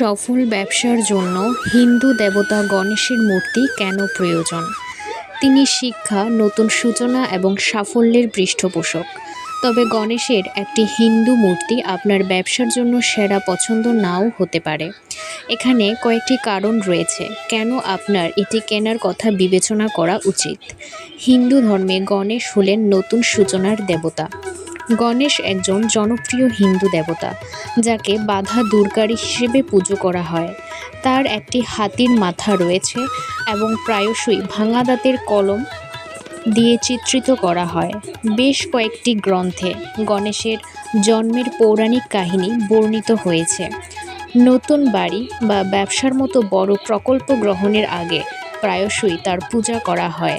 সফল ব্যবসার জন্য হিন্দু দেবতা গণেশের মূর্তি কেন প্রয়োজন? তিনি শিক্ষা, নতুন সূচনা এবং সাফল্যের পৃষ্ঠপোষক। তবে গণেশের একটি হিন্দু মূর্তি আপনার ব্যবসার জন্য সেরা পছন্দ নাও হতে পারে। এখানে কয়েকটি কারণ রয়েছে। কেন আপনার এটি কেনার কথা বিবেচনা করা উচিত? হিন্দু ধর্মে গণেশ হলেন নতুন সূচনার দেবতা। গণেশ একজন জনপ্রিয় হিন্দু দেবতা, যাকে বাধা দূরকারী হিসেবে পুজো করা হয়। তার একটি হাতির মাথা রয়েছে এবং প্রায়শই ভাঙা দাঁতের কলম দিয়ে চিত্রিত করা হয়। বেশ কয়েকটি গ্রন্থে গণেশের জন্মের পৌরাণিক কাহিনী বর্ণিত হয়েছে। নতুন বাড়ি বা ব্যবসার মতো বড় প্রকল্প গ্রহণের আগে প্রায়শই তার পূজা করা হয়।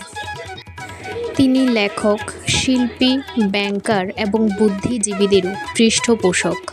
তিনি লেখক, শিল্পী, ব্যাংকার এবং বুদ্ধিজীবীদেরও পৃষ্ঠপোষক।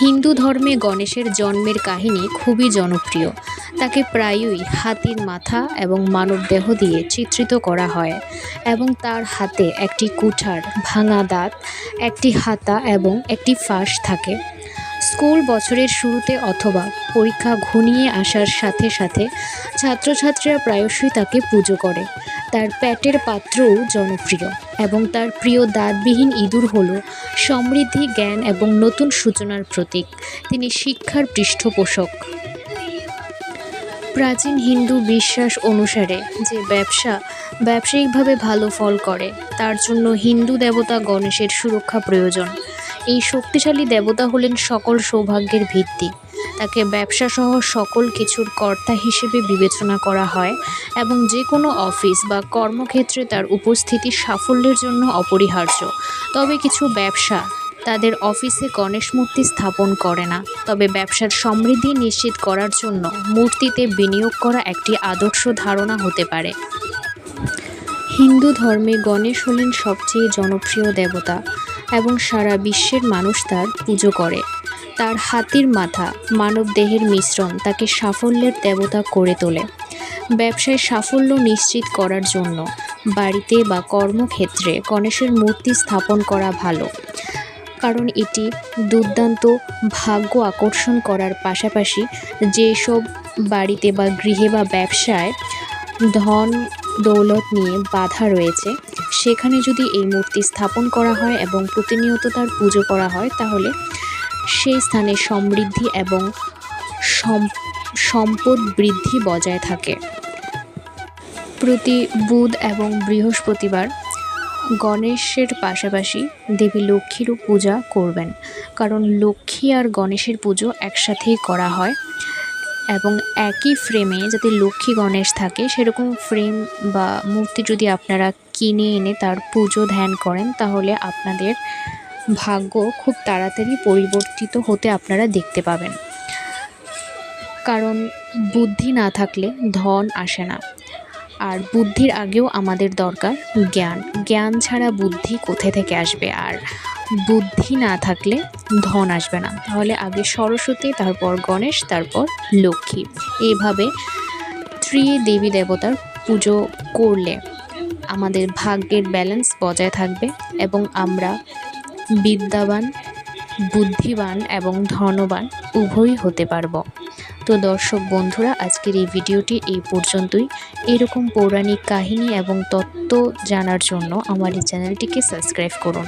হিন্দু ধর্মে গণেশের জন্মের কাহিনী খুবই জনপ্রিয়। তাকে প্রায়ই হাতির মাথা এবং মানবদেহ দিয়ে চিত্রিত করা হয় এবং তার হাতে একটি কুঠার, ভাঙা দাঁত, একটি হাতা এবং একটি ফাঁস থাকে। স্কুল বছরের শুরুতে অথবা পরীক্ষা ঘনিয়ে আসার সাথে সাথে ছাত্রছাত্রীরা প্রায়শই তাকে পুজো করে। তার প্যাটের পাত্রও জনপ্রিয় এবং তার প্রিয় দাঁতবিহীন ইঁদুর হল সমৃদ্ধি, জ্ঞান এবং নতুন সূচনার প্রতীক। তিনি শিক্ষার পৃষ্ঠপোষক। প্রাচীন হিন্দু বিশ্বাস অনুসারে যে ব্যবসা ব্যবসায়িকভাবে ভালো ফল করে, তার জন্য হিন্দু দেবতা গণেশের সুরক্ষা প্রয়োজন। এই শক্তিশালী দেবতা হলেন সকল সৌভাগ্যের ভিত্তি। তাকে ব্যবসাসহ সকল কিছুর কর্তা হিসেবে বিবেচনা করা হয় এবং যে কোনো অফিস বা কর্মক্ষেত্রে তার উপস্থিতি সাফল্যের জন্য অপরিহার্য। তবে কিছু ব্যবসা তাদের অফিসে গণেশ মূর্তি স্থাপন করে না। তবে ব্যবসার সমৃদ্ধি নিশ্চিত করার জন্য মূর্তিতে বিনিয়োগ করা একটি আদর্শ ধারণা হতে পারে। হিন্দু ধর্মে গণেশ হলেন সবচেয়ে জনপ্রিয় দেবতা। এবং সারা বিশ্বের মানুষ তার পুজো করে। তার হাতির মাথা মানব দেহের মিশ্রণ তাকে সাফল্যের দেবতা করে তোলে। ব্যবসায় সাফল্য নিশ্চিত করার জন্য বাড়িতে বা কর্মক্ষেত্রে গণেশের মূর্তি স্থাপন করা ভালো। কারণ এটি দুর্দান্ত ভাগ্য আকর্ষণ করার পাশাপাশি যেসব বাড়িতে বা গৃহে বা ব্যবসায় ধন দৌলত নিয়ে বাধা রয়েছে। সেখানে যদি এই মূর্তি স্থাপন করা হয় এবং প্রতিনিয়ত তার পুজো করা হয়, তাহলে সেই স্থানে সমৃদ্ধি এবং সম- সম্পদ বৃদ্ধি বজায় থাকে। প্রতি বুধ এবং বৃহস্পতিবার গণেশের পাশাপাশি দেবী লক্ষ্মীরও পূজা করবেন। কারণ লক্ষ্মী আর গণেশের পুজো একসাথেই করা হয়। এবং একই ফ্রেমে যাতে লক্ষ্মী গণেশ থাকে, সেরকম ফ্রেম বা মূর্তি যদি আপনারা কিনে এনে তার পুজো ধ্যান করেন, তাহলে আপনাদের ভাগ্য খুব তাড়াতাড়ি পরিবর্তিত হতে আপনারা দেখতে পাবেন। কারণ বুদ্ধি না থাকলে ধন আসে না। আর বুদ্ধির আগেও আমাদের দরকার জ্ঞান। জ্ঞান ছাড়া বুদ্ধি কোথা থেকে আসবে? আর বুদ্ধি না থাকলে ধন আসবে না। তাহলে আগে সরস্বতী, তারপর গণেশ, তারপর লক্ষ্মী। এইভাবে ত্রি দেবী দেবতার পুজো করলে আমাদের ভাগ্যের ব্যালেন্স বজায় থাকবে এবং আমরা বিদ্যাবান, বুদ্ধিবান এবং ধনবান উভয়ই হতে পারব। তো দর্শক বন্ধুরা, আজকের এই ভিডিওটি এই পর্যন্তই। এরকম পৌরাণিক কাহিনী এবং তত্ত্ব জানার জন্য আমার এই চ্যানেলটিকে সাবস্ক্রাইব করুন।